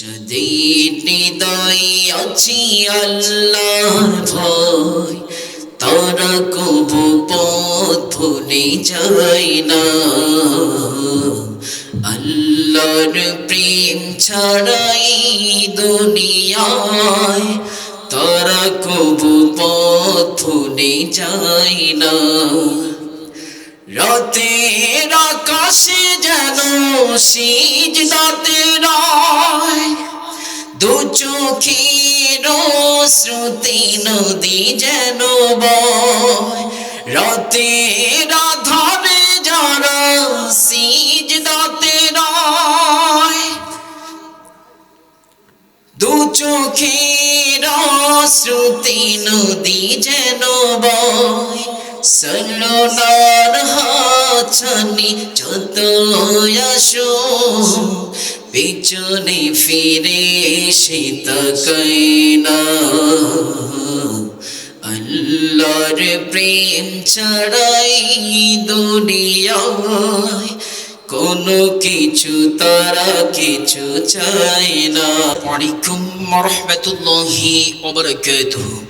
যাদের হৃদয় আছি আল্লাহর ভয়, তারা কবু পথ ভুলে যায় না। আল্লাহর প্রেম ছাড়াই দুনিয়ায়, তারা কবু পথ ভুলে না। রাতের আকাশে যেন সিজ দাতে রয়, দু চোখের শ্রুতি নদী যেন বয়। রাতের আধারে যারা সিজ দাতে রয়, দু চোখের শ্রুতি নদী যেন বয়। সরনার হাছানি যত আসো পিছনে ফিরে সে তাকাই না আল্লাহর প্রেম ছাড়াই দুনিয়ায় কোনো কিছু তারা কিছু চায় না। আলাইকুম রহমতুল্লাহি ওবরাকাতুহু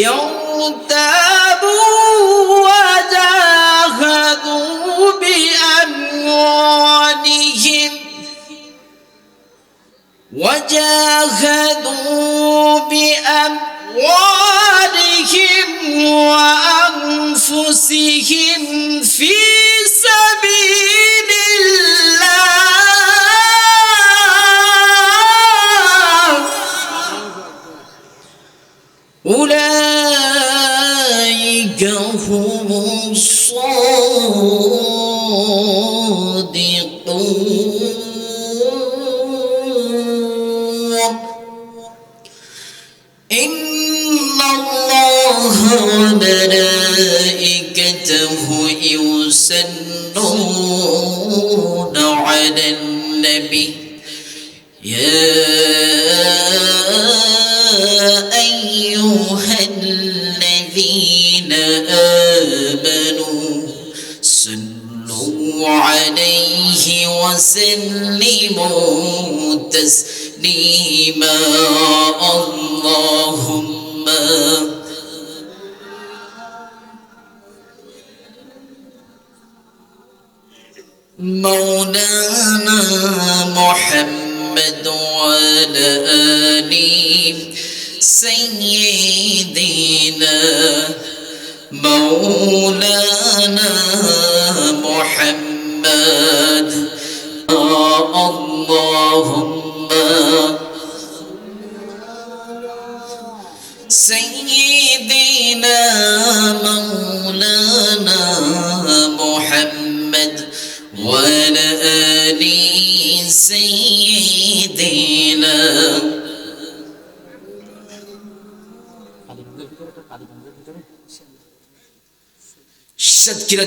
E é um, الذين آمنوا صلوا عليه وسلموا تسليما. اللهم مولانا محمد وعلى آله سيدنا مولانا محمد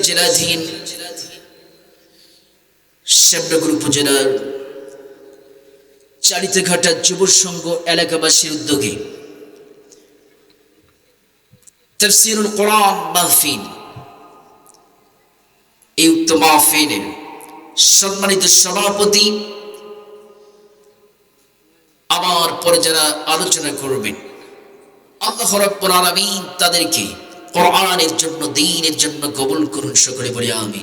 জেলাধীন শ্যামনগর উপজেলার চারিতেঘাটা যুব সংঘ এলাকাবাসীর উদ্যোগে তফসিরুল কোরআন মাহফিল। এই উক্ত মাহফিলের সম্মানিত সভাপতি আমার পরে যারা আলোচনা করবেন, আল্লাহ রব্বুল আলামিন তাদেরকে কোরআনের জন্য, দিনের জন্য কবুল করুন সকলে বলি আমি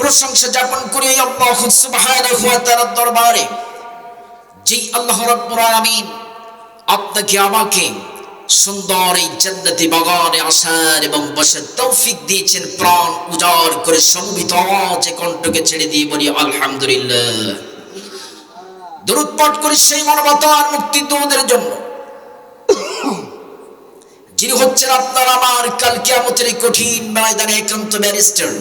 প্রশংসা যাপন করি আল্লাহ সুবহানাহু ওয়া তাআলার দরবারে যে আল্লাহ রাব্বুল আলামিন আপনাকে, আমাকে সুন্দর এই জান্নাতি বাগানে আসার এবং বসার তৌফিক দিয়েছেন, প্রাণ উজাড় করে সমবিত যে কণ্ঠকে ছেড়ে দিয়ে বলি আলহামদুলিল্লাহ। দরুদ পাঠ করি সেই মানবতার মুক্তি তোমাদের জন্য। যিনি হচ্ছেন আপনার আমার কাল কিয়ামতের এই কঠিন ময়দানে একান্ত ব্যারিস্টার।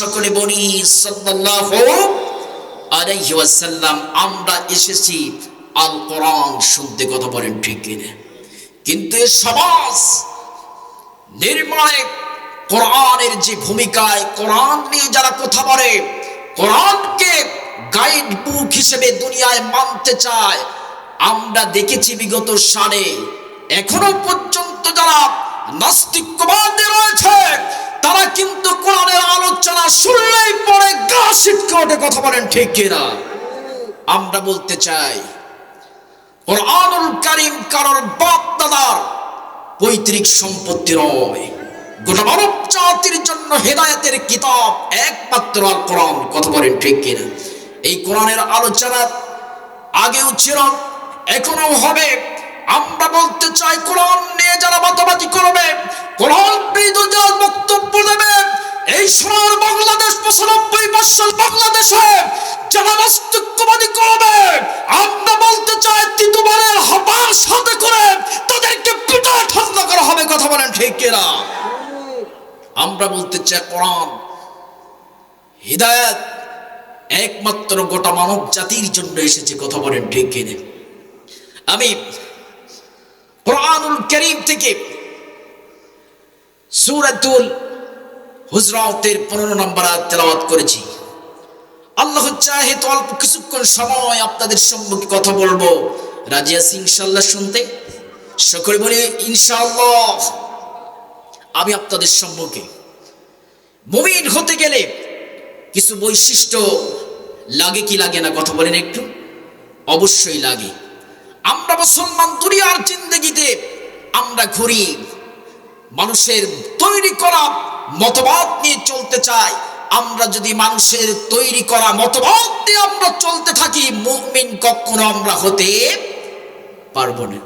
সকলে আমরা এসেছি আল শুনতে কথা বলেন ঠিক কিনা। কিন্তু সমাজ নির্মাণে কোরআনের যে ভূমিকায় কোরআন নিয়ে যারা কথা বলে, কোরআনকে গাইড বুক হিসেবে দুনিয়ায় মানতে চায়। আমরা দেখেছি বিগত সালে এখনও পর্যন্ত যারা নাস্তিকবাদী রয়েছে, তারা কিন্তু কোরআনের আলোচনা শুনলেই পরে গা ওঠে, কথা বলেন ঠিক কিনা? আমরা বলতে চাই, কোরআনুল কারিম কারোর বাপ দাদার পৈতৃক সম্পত্তি নয়। গোটা মানব জাতির জন্য হেদায়তের কিতাব একমাত্র আল কোরআন, কথা বলেন ঠিক কিনা? এই কোরআনের আলোচনা আগেও ছিল এখনও হবে। আমরা বলতে চাই, কোরআন নিয়ে যারা মতামতি করবে, কোরআন যারা বক্তব্য দেবে, এই সোনার বাংলাদেশ, পঁচানব্বই বৎসর বাংলাদেশে যারা নাস্তিকবাদী করবে, আমরা বলতে চাই তিতুবারের হবার সাথে করে তাদেরকে পিটা ঠান্ডা করা হবে, কথা বলেন ঠিক আমরা বলতে চাই, কোরআন, হৃদায়ত একমাত্র গোটা মানব জাতির জন্য এসেছে কথা বলেন ঠিক কিনে আমি কোরআনুল করিম থেকে সুরাতুল হুজরাতের পনেরো নম্বর তেলাওয়াত করেছি। আল্লাহ চাহে তো অল্প কিছুক্ষণ সময় আপনাদের সম্মুখে কথা বলব। রাজি আছি ইনশাল্লাহ শুনতে? সকলে বলি, ইনশাআল্লাহ। আমি আপনাদের সম্মুখে। মুমিন হতে গেলে কিছু বৈশিষ্ট্য লাগে কি লাগে না কথা বলেন একটু? অবশ্যই লাগে। আমরা মুসলমান দুনিয়ার জিন্দগিতে আমরা ঘুরি মানুষের তৈরি করা মতবাদ নিয়ে চলতে চাই। আমরা যদি মানুষের তৈরি করা মতবাদ দিয়ে আমরা চলতে থাকি, মুমিন কখনো আমরা হতে পারব না।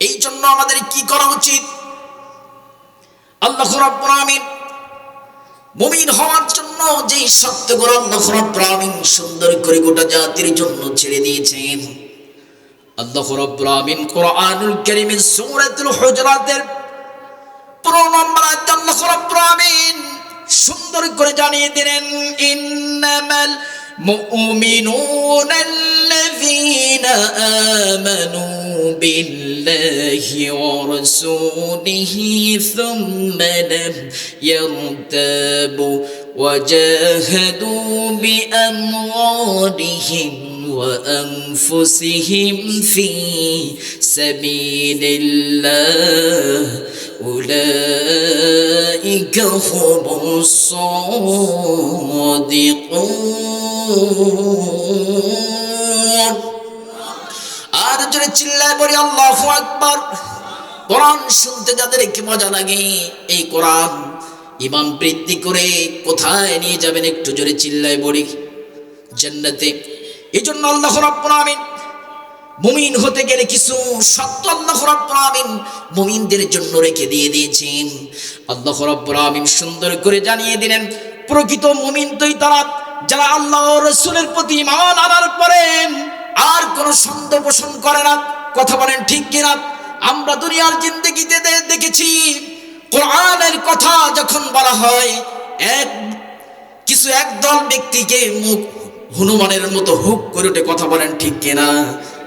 এই জন্য আমাদের কি করা উচিত? আল্লাহ রাব্বুল আমিন মুমিন হওয়ার জন্য যে সত্যগুলো রাব্বুল আমিন সুন্দর করে গোটা জাতির জন্য ছেড়ে দিয়েছেন। আল্লাহ রাব্বুল আমিন কোরআনুল কারীমের সূরাতুল হুজরাতের 15 নম্বর আয়াত আল্লাহ রাব্বুল আমিন সুন্দর করে জানিয়ে দিলেন, ইন্নামাল মুমিনুনা আমানু বিল্লাহি الله ورسوله ثم لم يرتابوا وجاهدوا بأموالهم وأنفسهم في سبيل الله. أولئك هم الصادقون. আর জোরে চিল্লায় বলি, আল্লাহু আকবার। কোরআন শুনতে যাদের কি মজা লাগে, এই কোরআন ইমান বৃদ্ধি করে কোথায় নিয়ে যাবেন একটু জোরে চিল্লায় বলি, জান্নাতে। এই জন্য আল্লাহ রাব্বুল আমিন মুমিন হতে গেলে কিছু সত্য আল্লাহ রাব্বুল আমিন মুমিনদের জন্য রেখে দিয়ে দিয়েছেন। আল্লাহ রাব্বুল আমিন সুন্দর করে জানিয়ে দিলেন, প্রকৃত মুমিন তুই তারা যারা আল্লাহ রসুলের প্রতি ইমান আনার পরে আর কোনো সন্দেহ পোষণ করে না। কথা বলেন ঠিক কিনা? আমরা দুনিয়ার জিন্দগিতে দেখেছি, কোরআনের কথা যখন বলা হয়, এক কিছু একদল ব্যক্তিকে মুখ হনুমানের মতো হুক করে উঠে কথা বলেন ঠিক কিনা?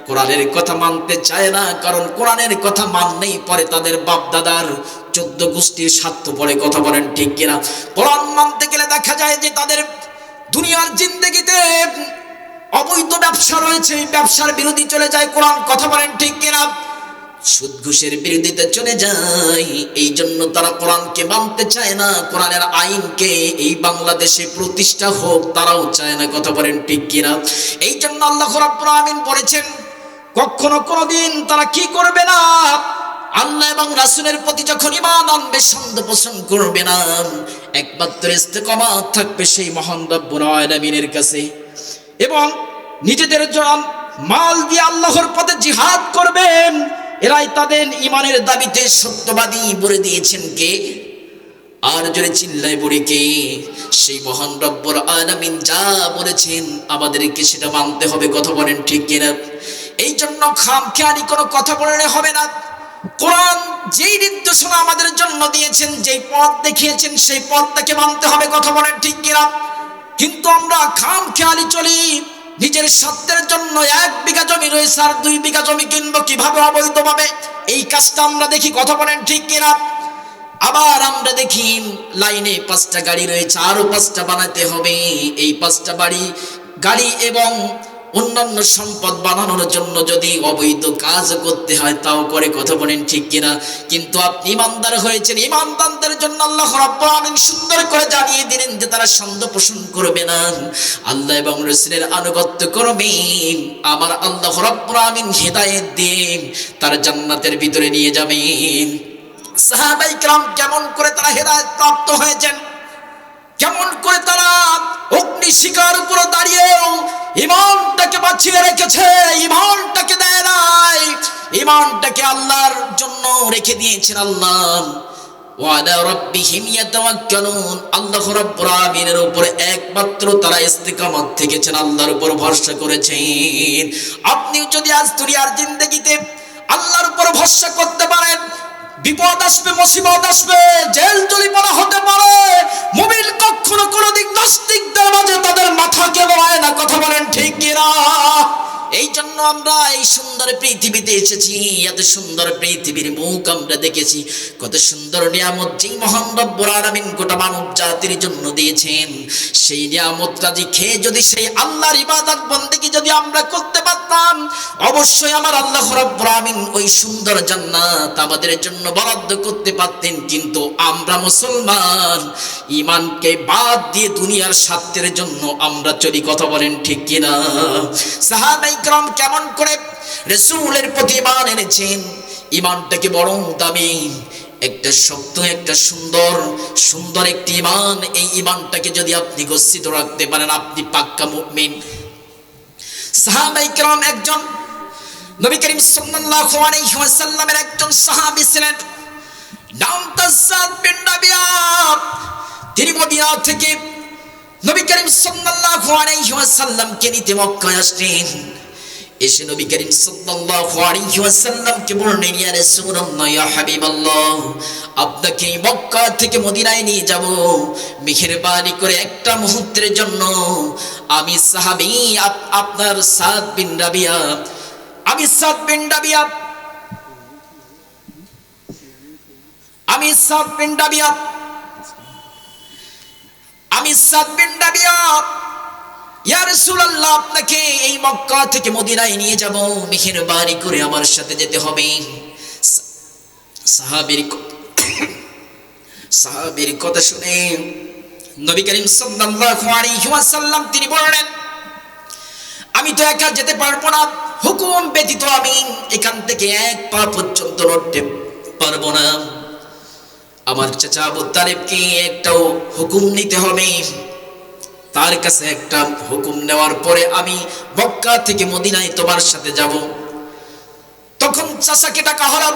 কোরআনের কথা মানতে চায় না, কারণ কোরআনের কথা মানলেই পরে তাদের বাপ দাদার চোদ্দ গোষ্ঠীর স্বার্থ পরে কথা বলেন ঠিক কিনা? কোরআন মানতে গেলে দেখা যায় যে তাদের দুনিয়ার জিন্দগিতে অবৈধ ব্যবসা রয়েছে এই ব্যবসার বিরোধী চলে যায়, কোরআন কথা বলেন ঠিক কিনা? সুদ ঘুষের বিরোধিতা চলে যায় এই জন্য তারা কোরআনকে মানতে চায় না, কোরআনের আইনকে এই বাংলাদেশে প্রতিষ্ঠা হোক, তারাও চায় না, কথা বলেন ঠিক কিনা? এই জন্য আল্লাহ রাব্বুল আমিন বলেছেন, কখনো কোনোদিন তারা কি করবে না? আল্লাহ এবং রাসূলের প্রতি যখন ঈমান আনবে, সন্দ পোষণ করবে না। একমাত্র ইস্তেকামাত থাকবে সেই মহান রব্বুল আলামিনের কাছে। এবং নিজেদের জন মাল দিয়ে আল্লাহর পথে জিহাদ করবেন, এরাই তাদের ইমানের দাবিতে সত্যবাদী বলে দিয়েছেন কে? আর জোরে চিল্লায় বলে কে? সেই মহান রব্বর আলামিন যা বলেছেন আমাদেরকে সেটা মানতে হবে, কথা বলেন ঠিক কিনা? এই জন্য খাম খেয়ালি কোনো কথা বললে হবে না। কোরআন যেই নির্দেশনা আমাদের জন্য দিয়েছেন, যেই পথ দেখিয়েছেন, সেই পথটাকে মানতে হবে, কথা বলেন ঠিক কিনা? কিন্তু আমরা খাম খেয়ালি চলি। নিজের স্বার্থের জন্য এক বিঘা জমি রয়েছে আর দুই বিঘা জমি কিনবো কীভাবে অবৈধভাবে? এই কাজটা আমরা দেখি, কথা বলেন ঠিক কিনা? আবার আমরা দেখি, লাইনে পাঁচটা গাড়ি রয়েছে, আরও পাঁচটা বানাতে হবে। এই পাঁচটা বাড়ি, গাড়ি এবং অন্যান্য সম্পদ বানানোর জন্য যদি অবৈধ কাজ করতে হয় তাও করে কথা বলেন ঠিক কিনা কিন্তু আপনি ইমানদার হয়েছেন ইমানদারদের জন্য আল্লাহ রাব্বুল আলামিন সুন্দর করে জানিয়ে দিলেন যে তারা সন্দেহ পোষণ করবে না আল্লাহ এবং রাসূলের আনুগত্য করবে আমার আল্লাহ রাব্বুল আলামিন হেদায়েত দিন তার জান্নাতের ভিতরে নিয়ে যাবেন সাহাবাই کرام কেমন করে তারা হেদায়েত প্রাপ্ত হয়েছেন কেমন করে তারা অগ্নি শিকার উপরে দাঁড়িয়েও ইমানটাকে বাঁচিয়ে রেখেছে ইমানটাকে দেয় নাই। ইমানটাকে আল্লাহর জন্য রেখে দিয়েছেন আল্লাহ। আল্লাহ রাব্বুল আলামিনের উপরে একমাত্র তারা ইস্তিকামত থেকেছেন, আল্লাহর উপর ভরসা করেছেন। আপনিও যদি আজ দুনিয়ার জিন্দেগিতে আল্লাহর উপর ভরসা করতে পারেন বিপদ আসবে, মুসিবত আসবে, জেল জরিমানা হতে পারে। মুমিন কখনো কোনোদিন নাস্তিকদের মাঝে তাদের মাথাকে আয় না। কথা বলেন ঠিক কিনা? এই জন্য আমরা এই সুন্দর পৃথিবীতে এসেছি, এত সুন্দর পৃথিবীর মুখ আমরা দেখেছি, কত সুন্দর নিয়ামত যেই মহান রব্বুল আলামিন গোটা মানব জাতির জন্য দিয়েছেন। সেই নিয়ামতটা যে খেয়ে যদি সেই আল্লাহর ইবাদত বন্দেগী যদি আমরা করতে পারতাম, অবশ্যই আমার আল্লাহ রব্বুল আলামিন ওই সুন্দর জান্নাত আমাদের জন্য বরাদ্দ করতে পারতেন। কিন্তু আমরা মুসলমান ইমানকে বাদ দিয়ে দুনিয়ার স্বার্থের জন্য আমরা চলি, কথা বলেন ঠিক কিনা? সাহাবাই সাহাবাইকরাম কেমন করে রসুলের প্রতি ইমান এনেছেন? ইমানটা কি বড় দামি। একটা শক্ত, একটা সুন্দর সুন্দর একটি ইমান এই ইমানটাকে যদি আপনি গচ্ছিত রাখতে পারেন, আপনি পাক্কা মুমিন। সাহাবাই সাহাবাইকরাম একজন নবী করিম সাল্লাল্লাহু আলাইহি ওয়াসাল্লামের একজন সাহাবী ছিলেন। নাম তাসাদ বিন নাবিয়াত তিনি মদিনা থেকে নবী করিম সাল্লাল্লাহু আলাইহি ওয়াসাল্লামকে নিতে মক্কায় আসছেন এসে নবী করিম সাল্লাল্লাহু আলাইহি ওয়াসাল্লামকে বললেন, ইয়া রাসূলুল্লাহ, ইয়া হাবিবাল্লাহ, আপনাকে মক্কা থেকে মদিনায় নিয়ে যাব। মেহেরবানি করে একটা মুহূর্তের জন্য আমি সাহাবী আপনার সাদ বিন রাবিয়া, আমি সাদ বিন রাবিয়া, আমি সাদ বিন রাবিয়া, আমি সাদ বিন রাবিয়া আপনাকে এই মক্কা থেকে মদিনায় নিয়ে যাব। মেহেরবানি করে আমার সাথে যেতে হবে। সাহাবীর সাহাবীর কথা শুনে নবী করিম ওয়াসাল্লাম তিনি বললেন, আমি তো একা যেতে পারব না। হুকুম ব্যতীত আমি এখান থেকে এক পা পর্যন্ত নড়তে পারব না। আমার চাচা আবু তালেবকে একটাও হুকুম নিতে হবে। তার কাছে একটা হুকুম নেওয়ার পরে আমি মক্কা থেকে মদিনায় তোমার সাথে যাব। তখন চাচাকে ডাকা হলো।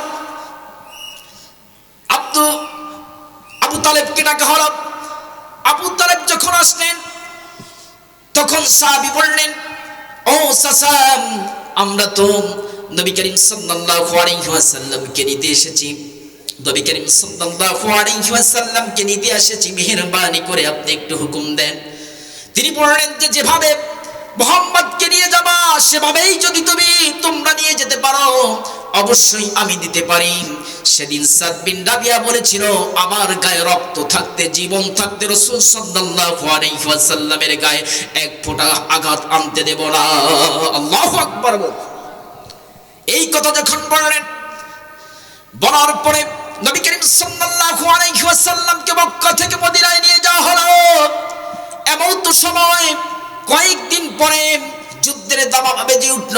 আব্দু, আবু তালেবকে ডাকা হলো। আবু তালেব যখন আসলেন, তখন সাহাবী বললেন, ও চাচা, আমরা তো নবী করিম সাল্লাল্লাহু আলাইহি ওয়াসাল্লামকে নিতে এসেছি। নবী করিম সাল্লাল্লাহু আলাইহি ওয়াসাল্লামকে নিতে এসেছি। মেহেরবানি করে আপনি একটু হুকুম দেন। তিনি বললেন যে যেভাবে মোহাম্মদকে নিয়ে যাবা, সেভাবেই যদি তুমি তোমরা নিয়ে যেতে পারো, অবশ্যই আমি দিতে পারি। সেদিন সাদ বিন রাবিয়া বলেছিল, আমার গায়ে রক্ত থাকতে, জীবন থাকতে রাসূল সাল্লাল্লাহু আলাইহি ওয়াসাল্লামের গায়ে এক ফোঁটা আঘাত আনতে দেব না। আল্লাহু আকবার। এই কথা যখন বললেন, বলার পরে নবী করিম সাল্লাল্লাহু আলাইহি ওয়াসাল্লামকে মক্কা থেকে মদিনায় নিয়ে যাওয়া হলো। কয়েকদিন পরে যুদ্ধের দামা বেজে উঠল,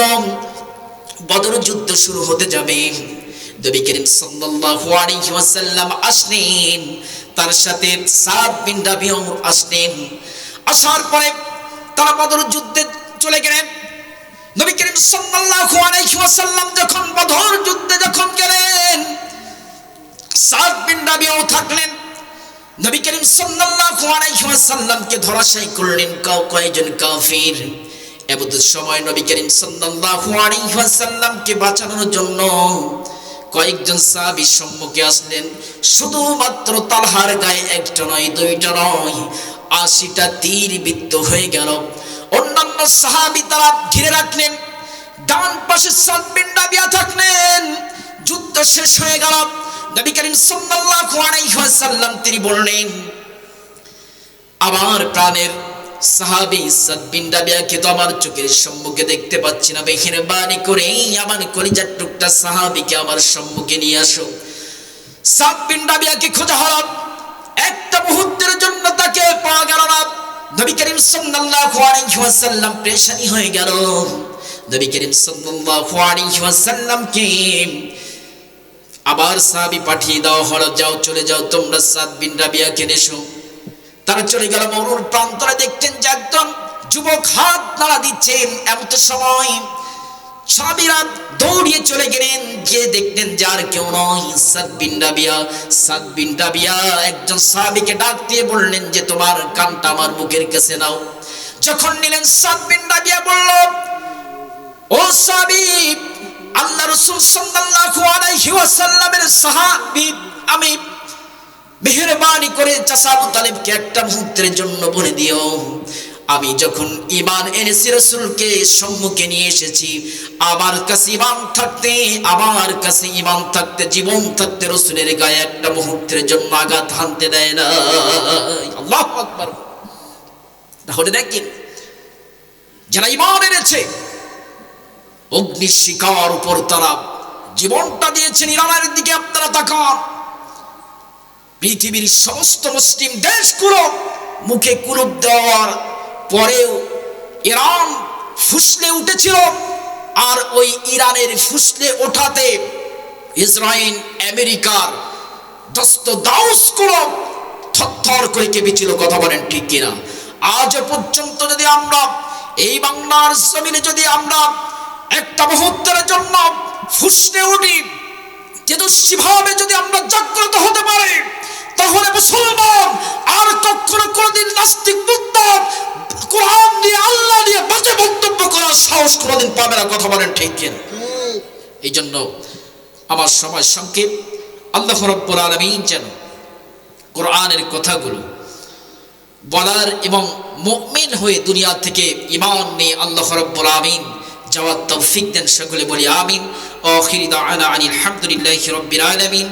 বদর যুদ্ধ শুরু হতে যাবে। নবী করিম সাল্লাল্লাহু আলাইহি ওয়াসাল্লাম আসলেন, তার সাথে সাদ বিন রাবিও আসলেন। আসার পরে তারা বদর যুদ্ধে চলে গেলেন। নবী করিম সাল্লাল্লাহু আলাইহি ওয়াসাল্লাম যখন বদর যুদ্ধে যখন গেলেন, সাদ বিন রাবিও থাকলেন। নবী করিম সাল্লাল্লাহু আলাইহি ওয়াসাল্লামকে ধরাশায়ী করলেন কাউ কয়েকজন কাফির। এমত সময় নবী করিম সাল্লাল্লাহু আলাইহি ওয়াসাল্লামকে বাঁচানোর জন্য কয়েকজন সাহাবী সম্মুখে আসলেন। শুধুমাত্র তালহার গায়ে একটা নয়, দুইটা নয়, আশিটা তীর বিদ্ধ হয়ে গেল। অন্যান্য সাহাবী তারা ঘিরে রাখলেন, ডান পাশে সাদ বিন রাবিয়া থাকলেন, যুদ্ধ শেষ হয়ে গেল। নবী করিম সাল্লাল্লাহু আলাইহি ওয়াসাল্লাম তিনি বললেন, আমার প্রাণের সাহাবী সাদ বিন রাবিয়াকে তো আমার চোখের সম্মুখে দেখতে পাচ্ছি না মেহেরবানি করে আমার কলিজার টুকটা সাহাবীকে আমার সম্মুখে নিয়ে আসো। সাদ বিন রাবিয়াকে খোঁজা হলো একটা মুহূর্তের জন্য তাকে পাওয়া গেল না। নবী করিম সাল্লাল্লাহু আলাইহি ওয়াসাল্লাম পেরেশানি হয়ে গেল। নবী করিম সাল্লাল্লাহু আলাইহি ওয়াসাল্লামকে আবার সাহাবি পাঠিয়ে দাও হলো যাও, চলে যাও, তোমরা সাদ বিন রাবিয়াকে নেশো তারা চলে গেল মরুর প্রান্তরে দেখতেন যে একজন যুবক হাত নাড়া দিচ্ছেন এমন সময়। সাবিরা দৌড়িয়ে চলে গেলেন, গিয়ে দেখতেন যার কেউ নয়, সাদ বিন রাবিয়া। সাদ বিন রাবিয়া একজন সাহাবিকে ডাক দিয়ে বললেন যে, তোমার কানটা আমার মুখের কাছে নাও। যখন নিলেন, সাদ বিন রাবিয়া বলল, ও সাহাবী আল্লাহ রসুল সাল্লাল্লাহু আলাইহি ওয়াসাল্লামের সাহাবী আমি মেহরবানি করে চাচা আবু তালেবকে একটা মুহূর্তের জন্য বলে দিও। আমি যখন ইমান এনেছি রসুলকে সম্মুখে নিয়ে এসেছি, আমার কাছে ইমান থাকতে, আমার কাছে ইমান থাকতে, জীবন থাকতে রসুলের গায়ে একটা মুহূর্তের জন্য আঘাত হানতে দেয় না। আল্লাহ আকবার। তাহলে দেখেন, যারা ইমান এনেছে অগ্নি শিকার উপর তারা জীবনটা দিয়েছেন ইরানের দিকে আপনারা তাকান। পৃথিবীর সমস্ত মুসলিম দেশগুলো মুখে কুলুপ দেওয়ার পরেও ইরান ফুসলে উঠেছিল আর ওই ইরানের ফুসলে ওঠাতে ইসরায়েল, আমেরিকার দস্ত দাউসগুলো থরথর করে কেঁপেছিল কথা বলেন ঠিক কিনা। আজ পর্যন্ত যদি আমরা এই বাংলার জমিনে যদি আমরা একটা মুহূর্তের জন্য ফুসলে উঠি তেজস্বীভাবে যদি আমরা জাগ্রত হতে পারি, তাহলে মুসলমান আর কখনো কোনোদিন নাস্তিক মুক্তাব কোরআন দিয়ে, আল্লাহ দিয়ে বাজে মন্তব্য করার সাহস কোনোদিন পাবে না, কথা বলেন ঠিক কিনা? এই জন্য আমার সময় সংক্ষেপ। আল্লাহ রব্বুল আলমিন যেন কোরআনের কথাগুলো বলার এবং মুমিন হয়ে দুনিয়া থেকে ইমান নিয়ে আল্লাহ রব্বুল আমিন যাওয়ার তৌফিক দেন সকলে বলি আমিন। ও খিরিদা আলা আনিল হামদুলিল্লাহ রব্বিল আলামিন।